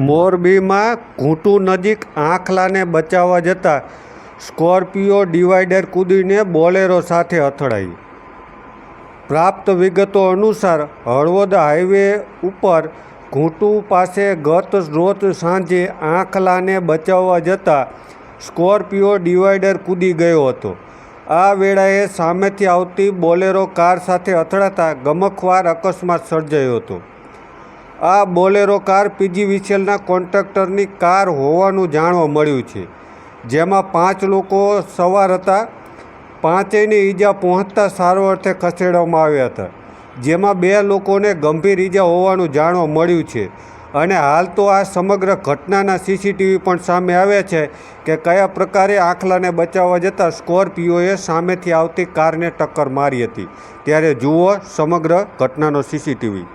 મોરબીમાં ઘૂંટુ નજીક આંખલાને બચાવવા જતાં સ્કોર્પિયો ડિવાઈડર કૂદીને બોલેરો સાથે અથડાઈ. પ્રાપ્ત વિગતો અનુસાર હળવદ હાઈવે ઉપર ઘૂંટુ પાસે ગત રોજ સાંજે આંખલાને બચાવવા જતાં સ્કોર્પિયો ડિવાઈડર કૂદી ગયો હતો. આ વેળાએ સામેથી આવતી બોલેરો કાર સાથે અથડાતા ગમખવાર અકસ્માત સર્જાયો હતો. આ બોલેરો કાર પીજીવીસીએલના કોન્ટ્રાક્ટરની કાર હોવાનું જાણવા મળ્યું છે, જેમાં પાંચ લોકો સવાર હતા. પાંચેયને ઈજા પહોંચતા અર્થે ખસેડવામાં આવ્યા હતા, જેમાં બે લોકોને ગંભીર ઈજા હોવાનું જાણવા મળ્યું છે. અને હાલ તો આ સમગ્ર ઘટનાના સીસીટીવી પણ સામે આવ્યા છે કે કયા પ્રકારે આખલાને બચાવવા જતાં સ્કોર્પિયોએ સામેથી આવતી કારને ટક્કર મારી હતી. ત્યારે જુઓ સમગ્ર ઘટનાનો સીસીટીવી.